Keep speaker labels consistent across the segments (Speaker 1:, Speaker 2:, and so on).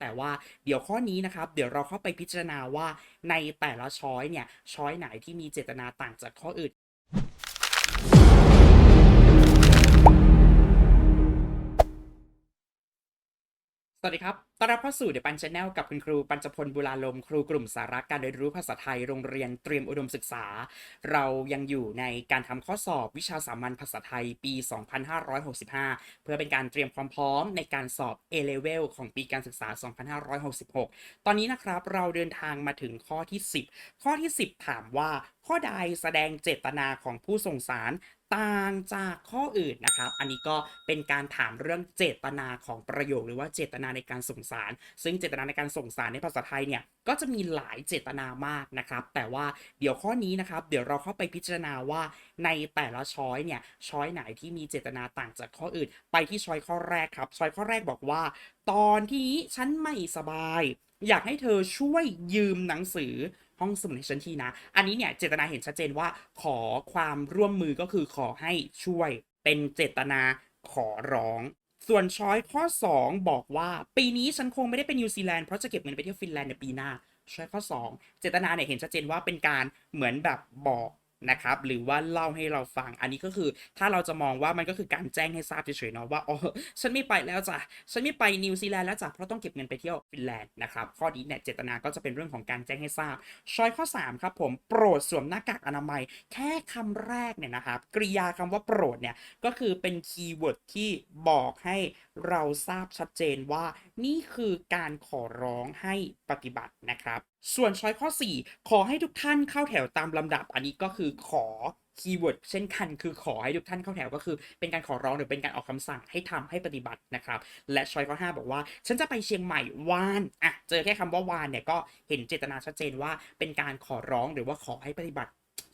Speaker 1: แต่ว่าเดี๋ยวข้อนี้นะครับ เดี๋ยวเราเข้าไปพิจารณาว่าในแต่ละช้อยเนี่ยช้อยไหนที่มีเจตนาต่างจากข้ออื่น สวัสดีครับต้อนรับเข้าสู่เด e p ปันชแนลกับคุณครูปัญจพลบุราลม ครูกลุ่มสาระการเรียนรู้ภาษาไทยโรงเรียนเตรียมอุดมศึกษา เรายังอยู่ในการทำข้อสอบวิชาสามัญภาษาไทยปี 2565 เพื่อเป็นการเตรียมความพร้อมในการสอบ A-Level ของปีการศึกษา 2566 ตอนนี้นะครับเราเดินทางมาถึงข้อที่ 10 ข้อที่ 10 ถามว่าข้อใดแสดงเจตนาของผู้ส่งสาร ต่างจากข้ออื่นนะครับ อันนี้ก็เป็นการถามเรื่องเจตนาของประโยค หรือว่าเจตนาในการส่งสาร ซึ่งเจตนาในการส่งสารในภาษาไทยเนี่ยก็จะมีหลายเจตนามากนะครับ แต่ว่าเดี๋ยวข้อนี้นะครับ เดี๋ยวเราเข้าไปพิจารณาว่าในแต่ละช้อยเนี่ยช้อยไหนที่มีเจตนาต่างจากข้ออื่น ไปที่ช้อยข้อแรกครับช้อยข้อแรกบอกว่า ตอนที่ฉันไม่สบาย อยากให้เธอช่วยยืมหนังสือ ห้องสมุดในชั้นทีนะ อันนี้เนี่ยเจตนาเห็นชัดเจนว่าขอความร่วมมือก็คือขอให้ช่วยเป็นเจตนาขอร้อง ส่วนช้อยข้อ 2 บอกว่า ปีนี้ฉันคงไม่ได้เป็นิวซีแลนด์เพราะจะเก็บเงินไปเที่ยวฟินแลนด์ในปีหน้าช้อยข้อ 2 เจตนาเนี่ยเห็นชัดเจนว่าเป็นการเหมือนแบบบอก นะครับหรือว่าเล่าให้เราฟัง อันนี้ก็คือถ้าเราจะมองว่ามันก็คือการแจ้งให้ทราบเฉยๆเนาะว่าอ๋อฉันไม่ไปแล้วจ้ะฉันไม่ไปนิวซีแลนด์แล้วจ้ะเพราะต้องเก็บเงินไปเที่ยวฟินแลนด์นะครับข้อนี้เนี่ยเจตนาก็จะเป็นเรื่องของการแจ้งให้ทราบช้อยข้อ3ครับผมโปรดสวมหน้ากากอนามัย แค่คำแรกเนี่ยนะครับกริยาคำว่าโปรดเนี่ยก็คือเป็นคีย์เวิร์ดที่บอกให้เราทราบชัดเจนว่า นี่คือการขอร้องให้ปฏิบัตินะครับ ส่วนช้อยข้อ 4 ขอให้ทุกท่านเข้าแถวตามลำดับ อันนี้ก็คือขอคีย์เวิร์ดเช่นกันคือขอให้ทุกท่านเข้าแถวก็คือ เป็นการขอร้องหรือเป็นการออกคำสั่งให้ทำให้ปฏิบัตินะครับ และช้อยข้อ5บอกว่า ฉันจะไปเชียงใหม่วานอะเจอแค่คำว่าวานเนี่ยก็เห็นเจตนาชัดเจนว่าเป็นการขอร้องหรือว่าขอให้ปฏิบัติ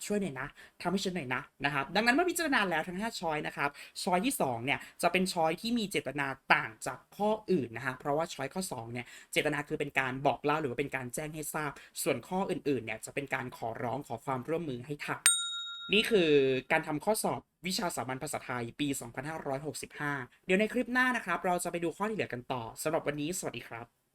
Speaker 1: ช่วยหน่อยนะทำให้ฉันหน่อยนะนะครับดังนั้นเมื่อพิจารณาแล้วทั้ง 5 ช้อยนะครับช้อยที่2เนี่ยจะเป็นช้อยที่มีเจตนาต่างจากข้ออื่นนะฮะเพราะว่าช้อยข้อ2เนี่ยเจตนาคือเป็นการบอกเล่าหรือว่าเป็นการแจ้งให้ทราบ ส่วนข้ออื่นๆเนี่ยจะเป็นการขอร้องขอความร่วมมือให้ทำนี่คือการทำข้อสอบวิชาสามัญภาษาไทยปี 2565 เดี๋ยวในคลิปหน้านะครับ เราจะไปดูข้อที่เหลือกันต่อสำหรับวันนี้ สวัสดีครับ